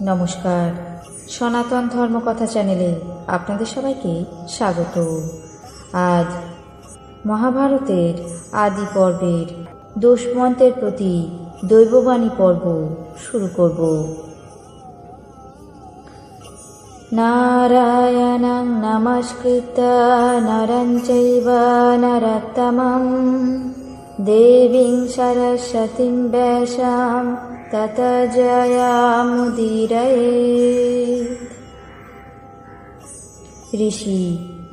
নমস্কার। সনাতন ধর্মকথা চ্যানেলে আপনাদের সবাইকে স্বাগত। আজ মহাভারতের আদি পর্বের দুষ্মন্তের প্রতি দৈববাণী পর্ব শুরু করব। নারায়ণং নমস্কৃত নরং চৈব দেবীং সরস্বতীং ব্যাসাং তত জয়ামুদীরয়েৎ ঋষি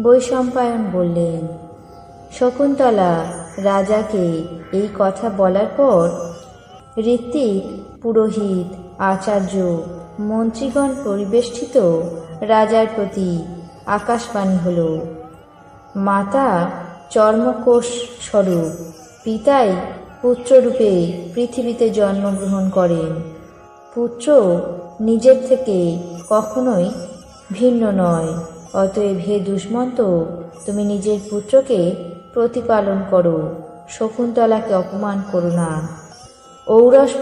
বৈশম্পায়ন বললেন, শকুন্তলা রাজাকে এই কথা বলার পর ঋত্বিক, পুরোহিত, আচার্য, মন্ত্রীগণ পরিবেষ্টিত রাজার প্রতি আকাশবাণী হল, মাতা চর্মকোষ স্বরূপ পিতাই পুত্ররূপে পৃথিবীতে জন্মগ্রহণ করেন। পুত্র নিজের থেকে কখনোই ভিন্ন নয়। অতএব হে দুষ্মন্ত, তুমি নিজের পুত্রকে প্রতিপালন করো, শকুন্তলাকে অপমান করো না।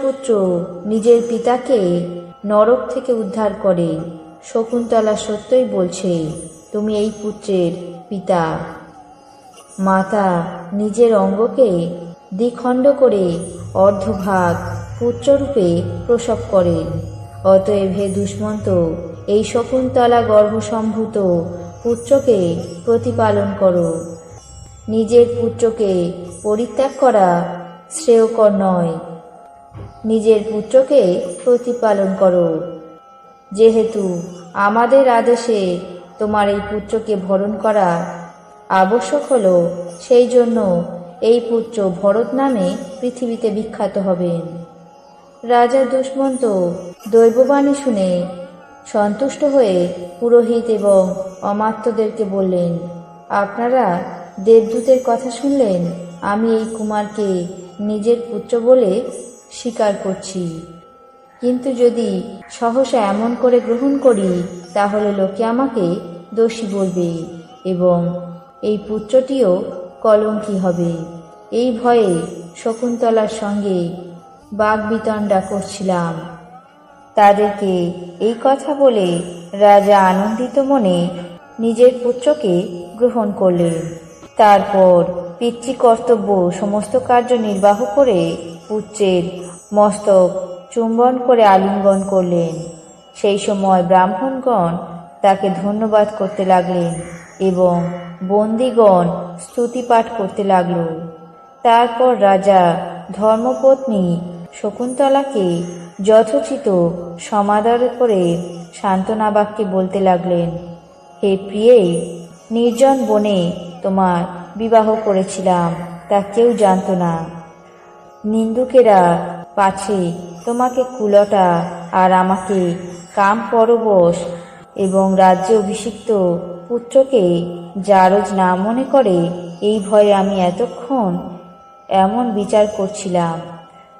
পুত্র নিজের পিতাকে নরক থেকে উদ্ধার করে। শকুন্তলা সত্যই বলছে, তুমি এই পুত্রের পিতা। মাতা নিজের অঙ্গকে দ্বিখণ্ড করে অর্ধভাগ পুত্ররূপে প্রসব করেন। অতএব হে দুষ্মন্ত, এই শকুন্তলা গর্ভসম্ভূত পুত্রকে প্রতিপালন করো। নিজের পুত্রকে পরিত্যাগ করা শ্রেয়কর নয়। নিজের পুত্রকে প্রতিপালন করো। যেহেতু আমাদের আদেশে তোমার এই পুত্রকে ভরণ করা আবশ্যক হল সেই জন্য এই পুত্র ভরত নামে পৃথিবীতে বিখ্যাত হবেন। রাজা দুষ্মন্ত দৈববাণী শুনে সন্তুষ্ট হয়ে পুরোহিত এবং অমাত্যদেরকে বললেন, আপনারা দেবদূতের কথা শুনলেন? আমি এই কুমারকে নিজের পুত্র বলে স্বীকার করছি। কিন্তু যদি সহসা এমন করে গ্রহণ করি, তাহলে লোকে আমাকে দোষী বলবে এবং এই পুত্রটিও কলঙ্কি হবে। এই ভয়ে শকুন্তলার সঙ্গে বাগবিতণ্ডা করছিলাম। তাদেরকে এই কথা বলে রাজা আনন্দিত মনে নিজের পুত্রকে গ্রহণ করলেন। তারপর পিতৃকর্তব্য সমস্ত কার্য নির্বাহ করে পুত্রের মস্তক চুম্বন করে আলিঙ্গন করলেন। সেই সময় ব্রাহ্মণগণ তাকে ধন্যবাদ করতে লাগলেন এবং বন্দিগণ স্তুতিপাঠ করতে লাগল। তারপর রাজা ধর্মপত্নী শকুন্তলাকে যথোচিত সমাদর করে সান্ত্বনা বাক্যে বলতে লাগলেন, হে প্রিয়ে, নির্জন বনে তোমার বিবাহ করেছিলাম, তা কেউ জানতো না। নিন্দুকেরা পাছে তোমাকে কুলটা আর আমাকে কাম পরবশ এবং রাজ্যে অভিষিক্ত পুত্রকে জারজ না মনে করে এই ভয়ে আমি এতক্ষণ এমন বিচার করছিলাম।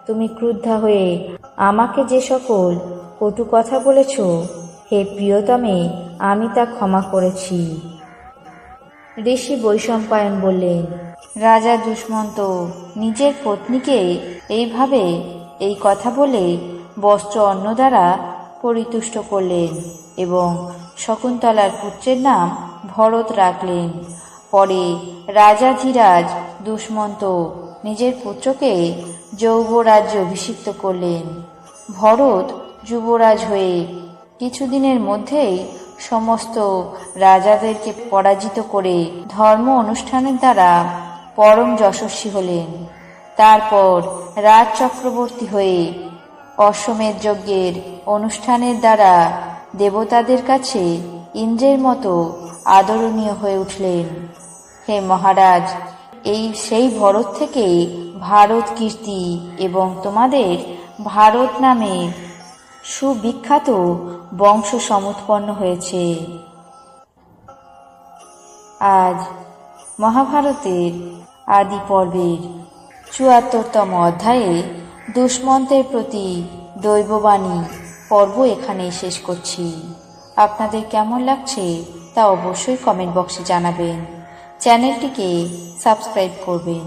তুমি ক্রুদ্ধা হয়ে আমাকে যে সকল কটু কথা বলেছ, হে প্রিয়তমে, আমি তা ক্ষমা করেছি। ঋষি বৈশম্পায়ন বললেন, রাজা দুষ্মন্ত নিজের পত্নীকে এইভাবে এই কথা বলে বস্ত্র অন্ন দ্বারা পরিতুষ্ট করলেন। এবং শকুন্তলার পুত্রের নাম ভরত রাখলেন। পরে রাজাধিরাজ দুষ্মন্ত নিজের পুত্রকে যৌবরাজ্যে অভিষিক্ত করলেন। ভরত যুবরাজ হয়ে কিছুদিনের মধ্যেই সমস্ত রাজাদেরকে পরাজিত করে ধর্ম অনুষ্ঠানের দ্বারা পরম যশস্বী হলেন। তারপর রাজ চক্রবর্তী হয়ে অশ্বমেধ যজ্ঞের অনুষ্ঠানের দ্বারা দেবতাদের কাছে ইন্দ্রের মতো আদরণীয় হয়ে উঠলেন। হে মহারাজ, এই সেই ভরত থেকে ভারত কীর্তি এবং তোমাদের ভারত নামে সুবিখ্যাত বংশ সমুৎপন্ন হয়েছে। আজ মহাভারতের আদি পর্বের চুয়াত্তরতম অধ্যায়ে দুষ্মন্তের প্রতি দৈববাণী। পর্ব এখানেই শেষ করছি। আপনাদের কেমন লাগছে তা অবশ্যই কমেন্ট বক্সে জানাবেন। চ্যানেলটিকে সাবস্ক্রাইব করবেন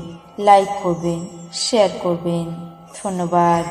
লাইক করবেন শেয়ার করবেন। ধন্যবাদ।